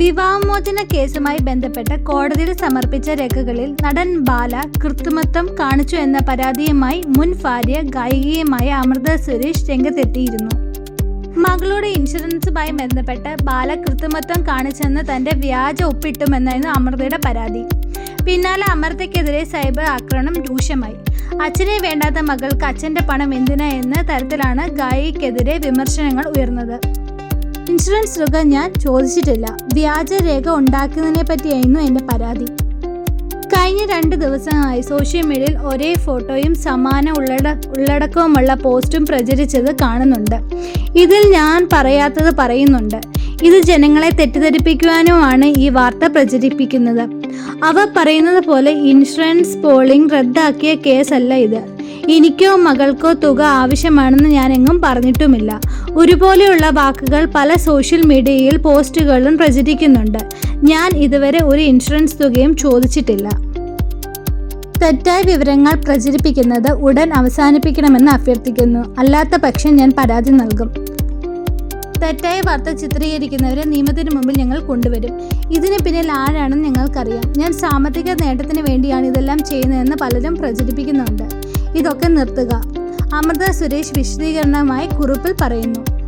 വിവാഹമോചന കേസുമായി ബന്ധപ്പെട്ട് കോടതിയിൽ സമർപ്പിച്ച രേഖകളിൽ നടൻ ബാല കൃത്രിമത്വം കാണിച്ചു എന്ന പരാതിയുമായി മുൻ ഭാര്യ ഗായികയുമായ അമൃത സുരേഷ് രംഗത്തെത്തിയിരുന്നു. മകളുടെ ഇൻഷുറൻസുമായി ബന്ധപ്പെട്ട് ബാല കൃത്രിമത്വം കാണിച്ചെന്ന് തന്റെ വ്യാജ ഒപ്പിട്ടുമെന്നായിരുന്നു അമൃതയുടെ പരാതി. പിന്നാലെ അമൃതയ്ക്കെതിരെ സൈബർ ആക്രമണം രൂക്ഷമായി. അച്ഛനെ വേണ്ടാത്ത മകൾക്ക് അച്ഛന്റെ പണം എന്തിനാ എന്ന തരത്തിലാണ് ഗായികയ്ക്കെതിരെ വിമർശനങ്ങൾ ഉയർന്നത്. ഇൻഷുറൻസ് തുക ഞാൻ ചോദിച്ചിട്ടില്ല. വ്യാജരേഖ ഉണ്ടാക്കുന്നതിനെ പറ്റിയായിരുന്നു എന്റെ പരാതി. കഴിഞ്ഞ രണ്ട് ദിവസമായി സോഷ്യൽ മീഡിയയിൽ ഒരേ ഫോട്ടോയും സമാന ഉള്ളട ഉള്ളടക്കവുമുള്ള പോസ്റ്റും പ്രചരിച്ചത് കാണുന്നുണ്ട്. ഇതിൽ ഞാൻ പറയാത്തത് പറയുന്നുണ്ട്. ഇത് ജനങ്ങളെ തെറ്റിദ്ധരിപ്പിക്കുവാനുമാണ് ഈ വാർത്ത പ്രചരിപ്പിക്കുന്നത്. അവ പറയുന്നത് പോലെ ഇൻഷുറൻസ് പോളിംഗ് റദ്ദാക്കിയ കേസല്ല ഇത്. എനിക്കോ മകൾക്കോ തുക ആവശ്യമാണെന്ന് ഞാൻ എങ്ങും പറഞ്ഞിട്ടുമില്ല. ഒരുപോലെയുള്ള വാക്കുകൾ പല സോഷ്യൽ മീഡിയയിൽ പോസ്റ്റുകളിലും പ്രചരിക്കുന്നുണ്ട്. ഞാൻ ഇതുവരെ ഒരു ഇൻഷുറൻസ് തുകയും ചോദിച്ചിട്ടില്ല. തെറ്റായ വിവരങ്ങൾ പ്രചരിപ്പിക്കുന്നത് ഉടൻ അവസാനിപ്പിക്കണമെന്ന് അഭ്യർത്ഥിക്കുന്നു. അല്ലാത്ത പക്ഷം ഞാൻ പരാതി നൽകും. തെറ്റായ വാർത്ത ചിത്രീകരിക്കുന്നവരെ നിയമത്തിന് മുമ്പിൽ ഞങ്ങൾ കൊണ്ടുവരും. ഇതിന് പിന്നിൽ ആരാണെന്ന് ഞങ്ങൾക്കറിയാം. ഞാൻ സാമ്പത്തിക നേട്ടത്തിന് വേണ്ടിയാണ് ഇതെല്ലാം ചെയ്യുന്നതെന്ന് പലരും പ്രചരിപ്പിക്കുന്നുണ്ട്. ഇതൊക്കെ നിർത്തുക. അമൃത സുരേഷ് വിശദീകരണമായി കുറിപ്പിൽ പറയുന്നു.